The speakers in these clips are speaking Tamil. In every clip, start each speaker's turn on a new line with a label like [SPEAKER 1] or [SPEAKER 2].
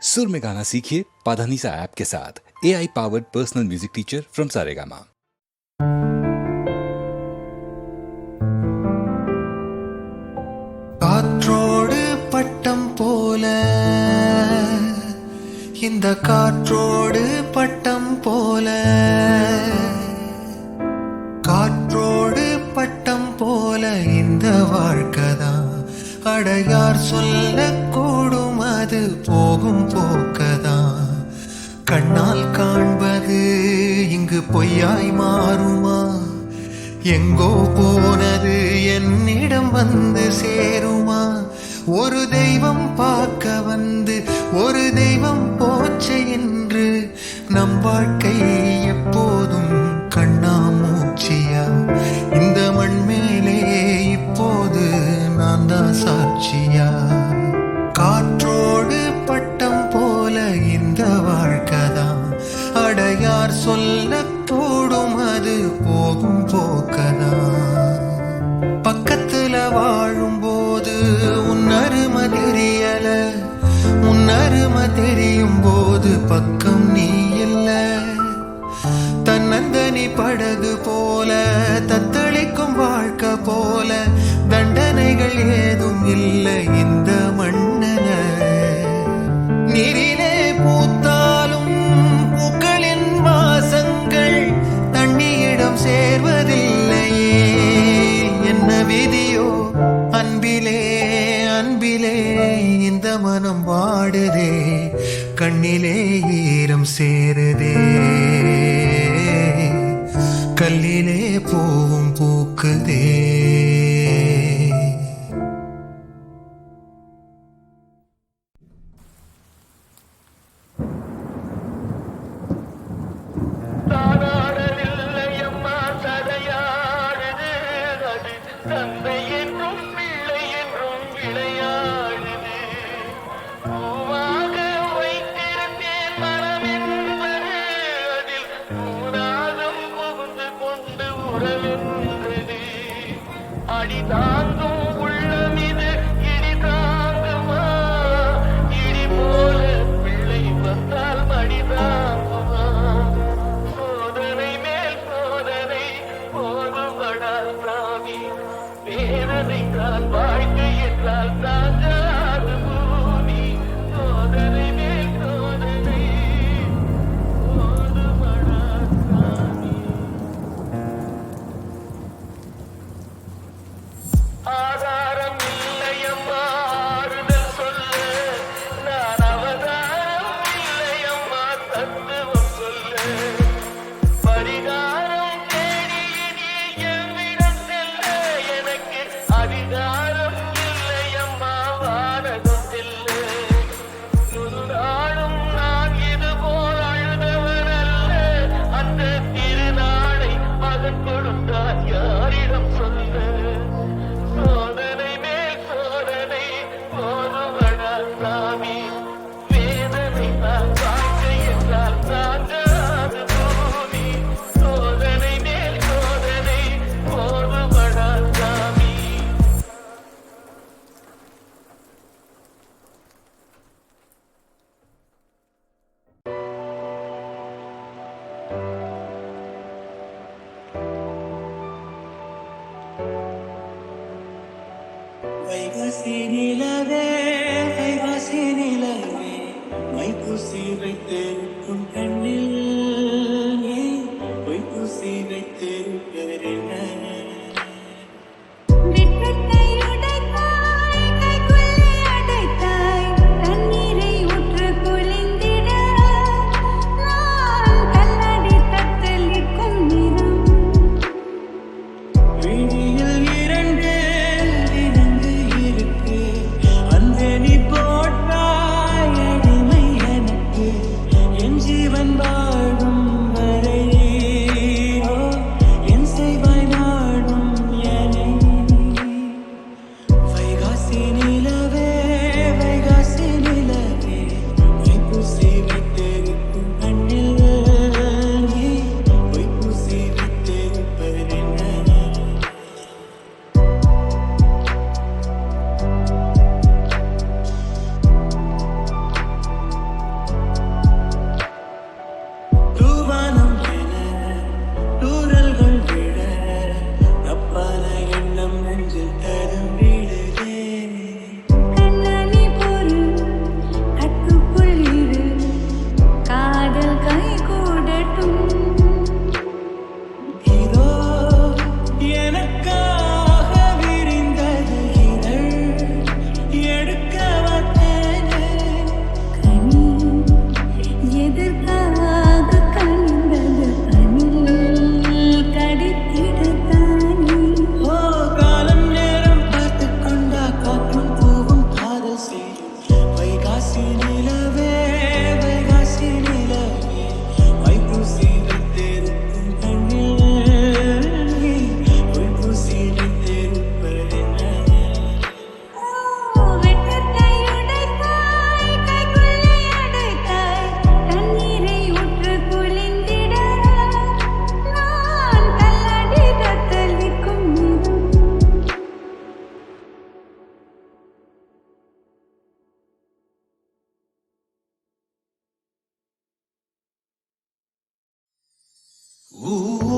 [SPEAKER 1] सुर में गाना सीखिए पाधानीसा ऐप के साथ। A I powered personal music teacher from Saregama
[SPEAKER 2] காற்றோடு பட்டம் போல இந்த காற்றோடு பட்டம் போல காற்றோடு பட்டம் போல இந்த வாழ்க்கைதான் அடையார் சொல்ல போகும் போக்கதான் கண்ணால் காண்பது இங்கு பொய்யாய் மாறுமா? எங்கோ போனது என்னிடம் வந்து சேருமா? ஒரு தெய்வம் பார்க்க வந்து ஒரு தெய்வம் போச்சு என்று நம் வாழ்க்கை எப்போதும் படகு போல தத்தளிக்கும் வாழ்க்கை போல தண்டனைகள் ஏதும் இல்லை இந்த மண்ணன நீரிலே பூத்தாலும் பூக்களின் வாசங்கள் தண்ணியிடம் சேர்வதில்லையே. என்ன விதியோ? அன்பிலே அன்பிலே இந்த மனம் வாடுதே. கண்ணிலே
[SPEAKER 3] Ooh.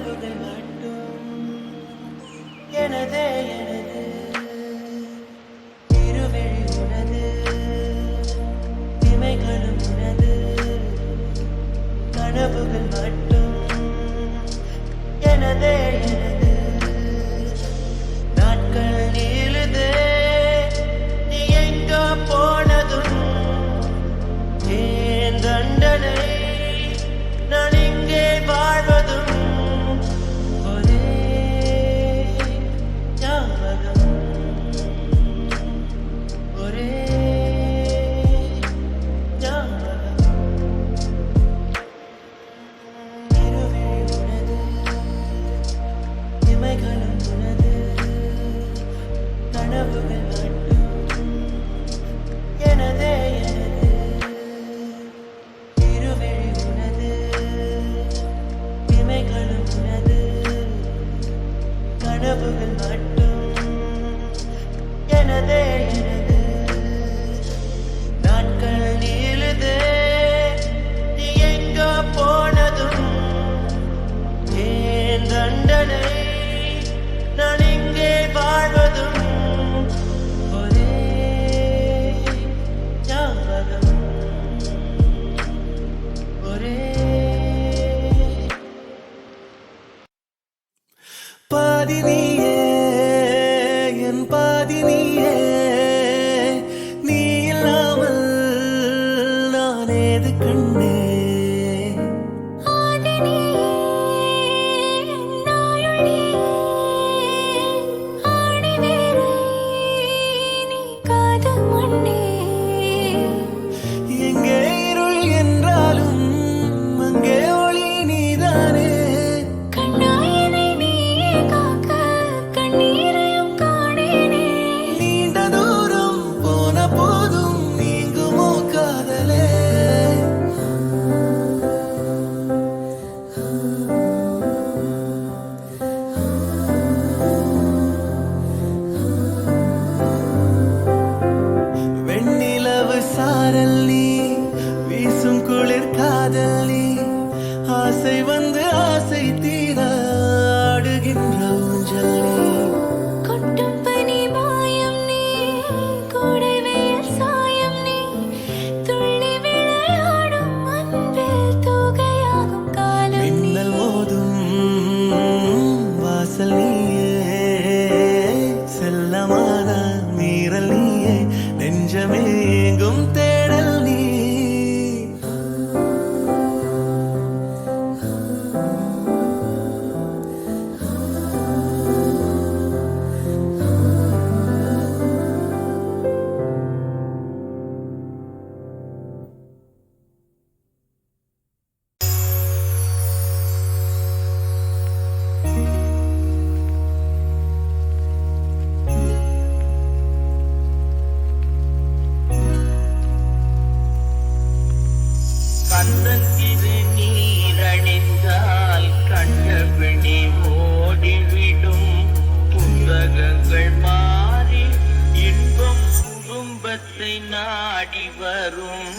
[SPEAKER 3] உறவுகள் மட்டும் எனதே
[SPEAKER 4] கந்தத்திரு நீரணிந்தால் கண்டபிடி ஓடிவிடும் புத்தகங்கள் மாறி இன்பம் குடும்பத்தை நாடி வரும்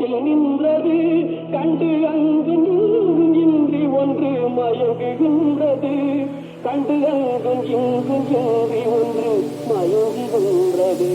[SPEAKER 5] இடத்தில் நின்றது. கண்டு அங்கு இங்கும் இன்றி ஒன்று மயங்குகின்றது. கண்டு அங்கும் இங்கும் இன்றி ஒன்று மயங்குகின்றது.